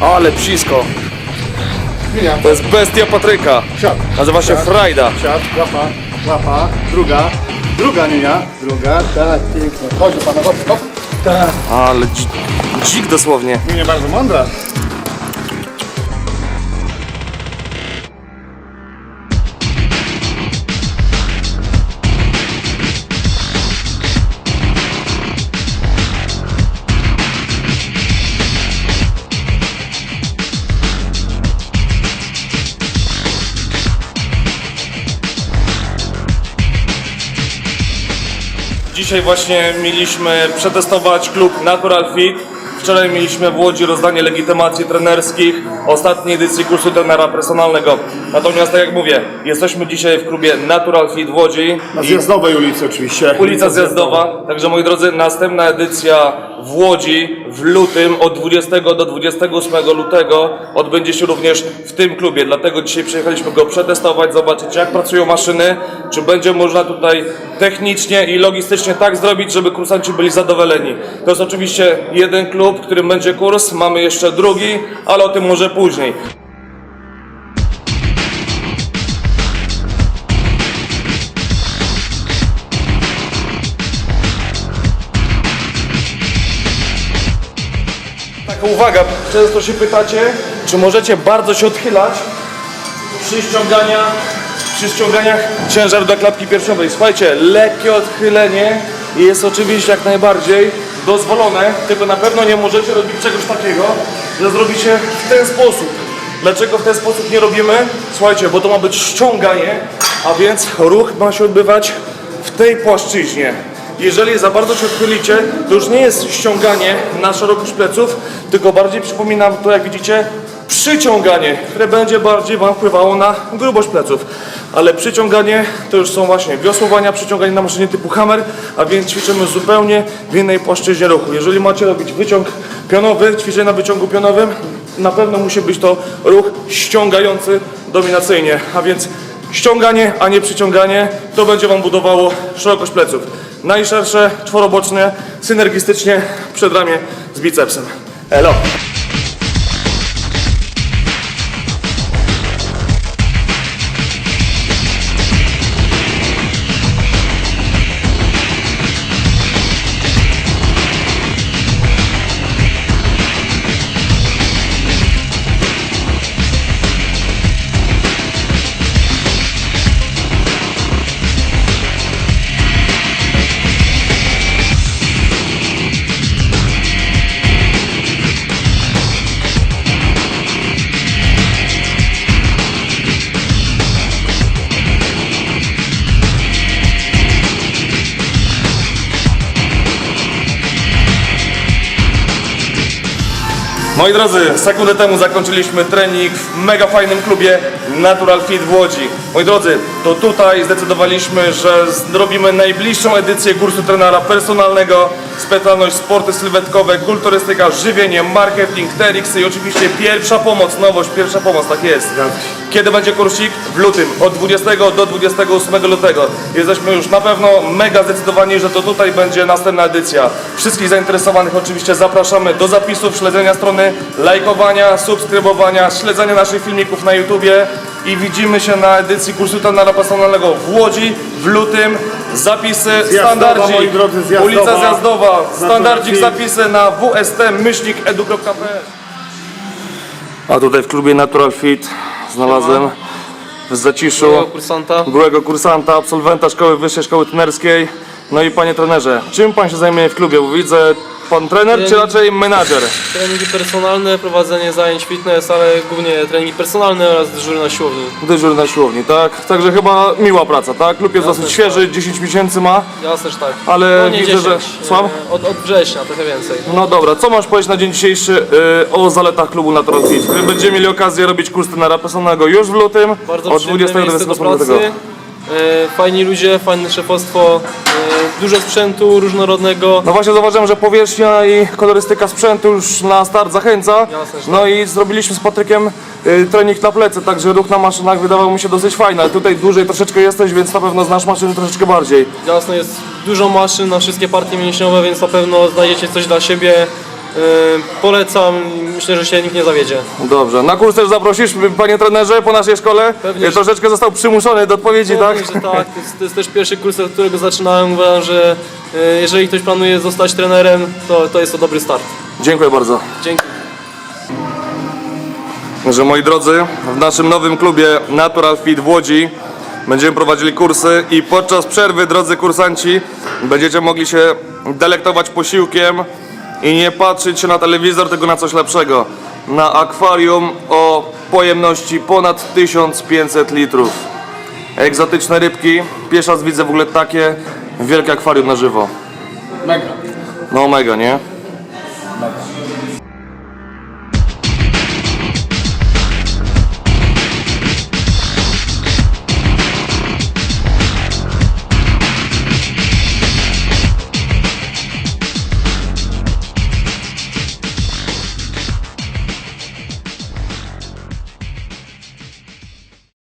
Ale. Zmieniam. To jest bestia Patryka. Siad. Nazywa się Siad. Frajda. Siad, łapa, łapa, druga, druga Ninia, druga, tak, pięknie. Chodź do pana, hop, hop. Tak. Ale dzi dzik dosłownie. Ninia bardzo mądra. Dzisiaj właśnie mieliśmy przetestować klub Natural Fit. Wczoraj mieliśmy w Łodzi rozdanie legitymacji trenerskich ostatniej edycji kursu trenera personalnego. Natomiast tak jak mówię, jesteśmy dzisiaj w klubie Natural Fit w Łodzi. Na zjazdowej ulicy oczywiście. Ulica Zjazdowa. Także moi drodzy, następna edycja w Łodzi w lutym od 20 do 28 lutego odbędzie się również w tym klubie. Dlatego dzisiaj przyjechaliśmy go przetestować, zobaczyć jak pracują maszyny, czy będzie można tutaj technicznie i logistycznie tak zrobić, żeby kursanci byli zadowoleni. To jest oczywiście jeden klub, w którym będzie kurs, mamy jeszcze drugi, ale o tym może później. Taka uwaga, często się pytacie, czy możecie bardzo się odchylać przy ściągania, przy ściąganiach ciężaru do klatki piersiowej. Słuchajcie, lekkie odchylenie jest oczywiście jak najbardziej dozwolone, tylko na pewno nie możecie robić czegoś takiego, że zrobicie w ten sposób. Dlaczego w ten sposób nie robimy? Słuchajcie, bo to ma być ściąganie, a więc ruch ma się odbywać w tej płaszczyźnie. Jeżeli za bardzo się odchylicie, to już nie jest ściąganie na szerokość pleców, tylko bardziej przypomina to, jak widzicie, przyciąganie, które będzie bardziej Wam wpływało na grubość pleców. Ale przyciąganie to już są właśnie wiosłowania, przyciąganie na maszynie typu hammer, a więc ćwiczymy zupełnie w innej płaszczyźnie ruchu. Jeżeli macie robić wyciąg pionowy, ćwiczenie na wyciągu pionowym, na pewno musi być to ruch ściągający dominacyjnie, a więc ściąganie, a nie przyciąganie, to będzie Wam budowało szerokość pleców. Najszersze, czworoboczne, synergistycznie przed ramię z bicepsem. Elo! Moi drodzy, sekundę temu zakończyliśmy trening w mega fajnym klubie Natural Fit w Łodzi. Moi drodzy, to tutaj zdecydowaliśmy, że zrobimy najbliższą edycję kursu trenera personalnego, specjalność sporty sylwetkowe, kulturystyka, żywienie, marketing, TRX i oczywiście pierwsza pomoc, nowość, pierwsza pomoc, tak jest. Kiedy będzie kursik? W lutym, od 20 do 28 lutego. Jesteśmy już na pewno mega zdecydowani, że to tutaj będzie następna edycja. Wszystkich zainteresowanych oczywiście zapraszamy do zapisów, śledzenia strony, lajkowania, subskrybowania, śledzenia naszych filmików na YouTubie i widzimy się na edycji kursu trenera personalnego w Łodzi w lutym. Zapisy, Zjazdowa, standardzik, moi drodzy, zjazdowa. ulica Zjazdowa, standardzik, zapisy na wst-edu.pl A tutaj w klubie Natural Fit znalazłem w zaciszu Byłego kursanta. byłego kursanta, absolwenta szkoły wyższej, szkoły trenerskiej. No i panie trenerze, czym pan się zajmuje w klubie? Bo widzę pan trener czy Trening. raczej menadżer? Treningi personalne, prowadzenie zajęć fitness, ale głównie treningi personalne oraz dyżury na siłowni. Dyżur na siłowni, tak? Także chyba miła praca, tak? Klub jest Jasne, dosyć świeży, 10 miesięcy ma. Jasne, że tak. Ale no nie widzę, 10, że- Słucham? e, Od, od września, trochę więcej. No dobra, co masz powiedzieć na dzień dzisiejszy y, o zaletach klubu Natural Fit? Będziemy mieli okazję robić kurs trenera personalnego już w lutym, Bardzo od przyjemne 20 do miejsce do 28 pracy. lutego. E, fajni ludzie, fajne szefostwo, e, dużo sprzętu różnorodnego. No właśnie zauważyłem, że powierzchnia i kolorystyka sprzętu już na start zachęca. Jasne, że No i zrobiliśmy z Patrykiem y, trening na plecy, także ruch na maszynach wydawał mi się dosyć fajny, ale tutaj dłużej troszeczkę jesteś, więc na pewno znasz maszyny troszeczkę bardziej. Jasne, jest dużo maszyn na wszystkie partie mięśniowe, więc na pewno znajdziecie coś dla siebie. Polecam, myślę, że się nikt nie zawiedzie. Dobrze. Na kurs też zaprosisz, panie trenerze, po naszej szkole? Pewnie, że- Troszeczkę został przymuszony do odpowiedzi, tak? Pewnie, że tak, to jest, to jest też pierwszy kurs, od którego zaczynałem. Uważam, że e, jeżeli ktoś planuje zostać trenerem, to, to jest to dobry start. Dziękuję bardzo. Dzięki. że moi drodzy, w naszym nowym klubie Natural Fit w Łodzi będziemy prowadzili kursy i podczas przerwy, drodzy kursanci, będziecie mogli się delektować posiłkiem i nie patrzeć na telewizor, tylko na coś lepszego. Na akwarium o pojemności ponad 1500 litrów. Egzotyczne rybki. Pierwszy raz widzę w ogóle takie wielkie akwarium na żywo. Mega. No mega, nie? Mega.